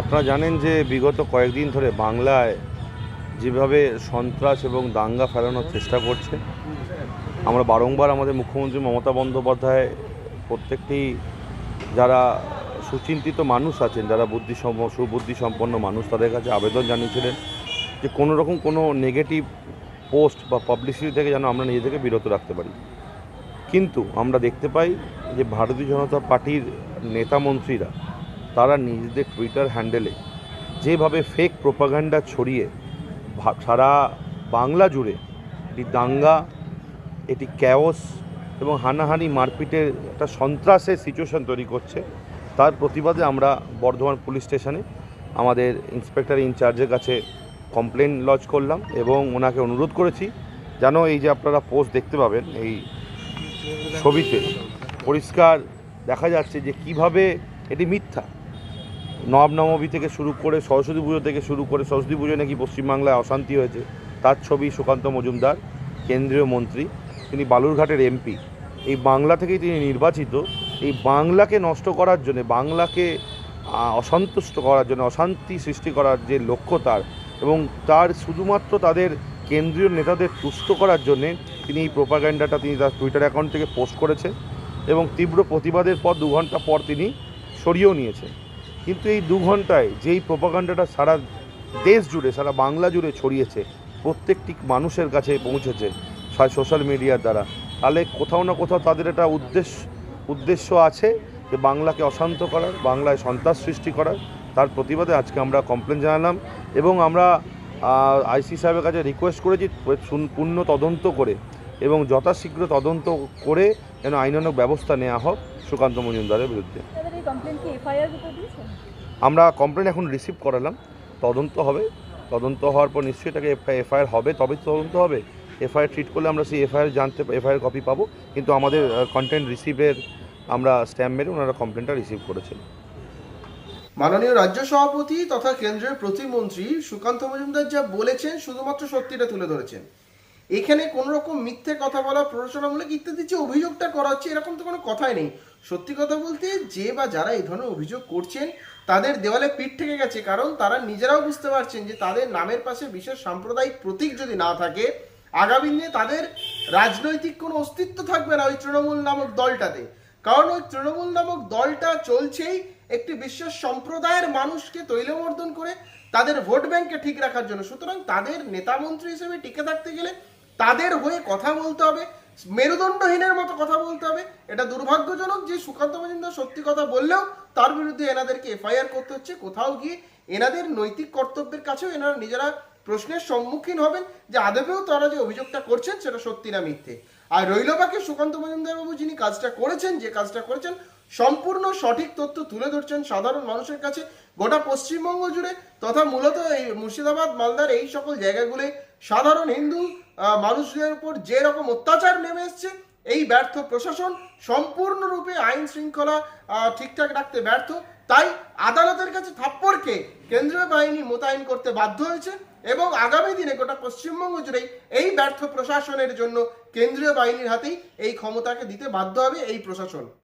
আপনারা জানেন যে বিগত কয়েকদিন ধরে বাংলায় যেভাবে সন্ত্রাস এবং দাঙ্গা ফেলানোর চেষ্টা করছে, আমরা বারংবার আমাদের মুখ্যমন্ত্রী মমতা বন্দ্যোপাধ্যায় প্রত্যেকটি যারা সুচিন্তিত মানুষ আছেন, যারা বুদ্ধি সুবুদ্ধি সম্পন্ন মানুষ, তাদের কাছে আবেদন জানিয়েছিলেন যে কোনো রকম কোনো নেগেটিভ পোস্ট বা পাবলিসিটি থেকে যেন আমরা নিজেদেরকে বিরত রাখতে পারি। কিন্তু আমরা দেখতে পাই যে ভারতীয় জনতা পার্টির নেতা মন্ত্রীরা তারা নিজেদের টুইটার হ্যান্ডেলে যেভাবে ফেক প্রোপাগান্ডা ছড়িয়ে সারা বাংলা জুড়ে এটি দাঙ্গা, এটি ক্যাওস এবং হানাহানি মারপিটের একটা সন্ত্রাসের সিচুয়েশন তৈরি করছে। তার প্রতিবাদে আমরা বর্ধমান পুলিশ স্টেশনে আমাদের ইন্সপেক্টর ইনচার্জের কাছে কমপ্লেন লজ করলাম এবং ওনাকে অনুরোধ করেছি যেন এই যে আপনারা পোস্ট দেখতে পাবেন, এই ছবিতে পরিষ্কার দেখা যাচ্ছে যে কীভাবে এটি মিথ্যা। নব নবমী থেকে শুরু করে সরস্বতী পুজো থেকে শুরু করে সরস্বতী পুজো নাকি পশ্চিমবাংলায় অশান্তি হয়েছে, তার ছবি সুকান্ত মজুমদার, কেন্দ্রীয় মন্ত্রী, তিনি বালুরঘাটের এমপি। এই বাংলা থেকেই তিনি নির্বাচিত। এই বাংলাকে নষ্ট করার জন্য, বাংলাকে অসন্তুষ্ট করার জন্য, অশান্তি সৃষ্টি করার যে লক্ষ্য তার এবং তার শুধুমাত্র তাদের কেন্দ্রীয় নেতাদের তুষ্ট করার জন্যে তিনি এই প্রোপাগ্যান্ডাটা তিনি তার টুইটার অ্যাকাউন্ট থেকে পোস্ট করেছে এবং তীব্র প্রতিবাদের পর দু ঘণ্টা পর তিনি সরিয়েও নিয়েছেন। কিন্তু এই দু ঘন্টায় যেই প্রোপাগান্ডাটা সারা দেশ জুড়ে, সারা বাংলা জুড়ে ছড়িয়েছে, প্রত্যেকটি মানুষের কাছে পৌঁছেছে সোশ্যাল মিডিয়ার দ্বারা। তাহলে কোথাও না কোথাও তাদের একটা উদ্দেশ্য উদ্দেশ্য আছে যে বাংলাকে অশান্ত করার, বাংলায় সন্ত্রাস সৃষ্টি করার। তার প্রতিবাদে আজকে আমরা কমপ্লেন জানালাম এবং আমরা আইসি সাহেবের কাছে রিকোয়েস্ট করেছি পূর্ণ তদন্ত করে এবং যথাশীঘ্র তদন্ত করে যেন আইনানক ব্যবস্থা নেওয়া হোক সুকান্ত মজুমদারের বিরুদ্ধে। কমপ্লেন কি এফআইআর উপর দিয়েছেন আমরা কমপ্লেন এখন রিসিভ করালাম। তদন্ত হবে। তদন্ত হওয়ার পর নিশ্চয়ই এটাকে এফআইআর হবে। তবে তদন্ত হবে। এফআইআর ট্রিট করলে আমরা সেই এফআইআর জানতে এফআইআর কপি পাবো। কিন্তু আমাদের কন্টেন্ট রিসিভের আমরা স্ট্যাম্প মেরে ওনারা কমপ্লেনটা রিসিভ করেছেন। মাননীয় রাজ্য সভাপতি তথা কেন্দ্রের প্রতিমন্ত্রী সুকান্ত মজুমদার যা বলেছেন শুধুমাত্র সত্যিটা তুলে ধরেছেন। এখানে কোনো রকম মিথ্যে কথা বলা, প্ররোচনামূলক ইত্যাদি যে অভিযোগটা করা হচ্ছে, এরকম তো কোনো কথাই নেই। সত্যি কথা বলতে, যে বা যারা এই ধরনের অভিযোগ করছেন, তাদের দেওয়ালে পিঠ থেকে গেছে। কারণ তারা নিজেরাও বুঝতে পারছেন যে তাদের নামের পাশে বিশেষ সাম্প্রদায়িক প্রতীক যদি না থাকে, আগামী দিনে তাদের রাজনৈতিক কোনো অস্তিত্ব থাকবে না ওই তৃণমূল নামক দলটাতে। কারণ ওই তৃণমূল নামক দলটা চলছেই একটি বিশেষ সম্প্রদায়ের মানুষকে তৈলমর্দন করে তাদের ভোট ব্যাংকে ঠিক রাখার জন্য। সুতরাং তাদের নেতা মন্ত্রী হিসেবে টিকে থাকতে গেলে তাদের হয়ে কথা বলতে হবে, মেরুদণ্ডহীনের মতো কথা বলতে হবে। এটা দুর্ভাগ্যজনক যে সুকান্ত মজুমদার সত্যি কথা বললেও তার বিরুদ্ধে এনাদেরকে এফআইআর করতে হচ্ছে। কোথাও গিয়ে এনাদের নৈতিক কর্তব্যের কাছেও এনারা নিজেরা প্রশ্নের সম্মুখীন হবেন যে আদবেও তারা যে অভিযোগটা করছেন সেটা সত্যি না মিথ্যে। আর রইল বাকি সুকান্ত মজুমদার বাবু যিনি কাজটা করেছেন, যে কাজটা করেছেন, সম্পূর্ণ সঠিক তথ্য তুলে ধরছেন সাধারণ মানুষের কাছে। গোটা পশ্চিমবঙ্গ জুড়ে তথা মূলত এই মুর্শিদাবাদ, মালদার এই সকল জায়গাগুলি সাধারণ হিন্দু মানুষদের উপর যে রকম অত্যাচার নেমে এসছে, এই ব্যর্থ প্রশাসন সম্পূর্ণরূপে আইন শৃঙ্খলা ঠিকঠাক রাখতে ব্যর্থ। তাই আদালতের কাছে থাপ্পড়কে কেন্দ্রীয় বাহিনী মোতায়েন করতে বাধ্য হয়েছে এবং আগামী দিনে গোটা পশ্চিমবঙ্গ জুড়েই এই ব্যর্থ প্রশাসনের জন্য কেন্দ্রীয় বাহিনীর হাতেই এই ক্ষমতাকে দিতে বাধ্য হবে এই প্রশাসন।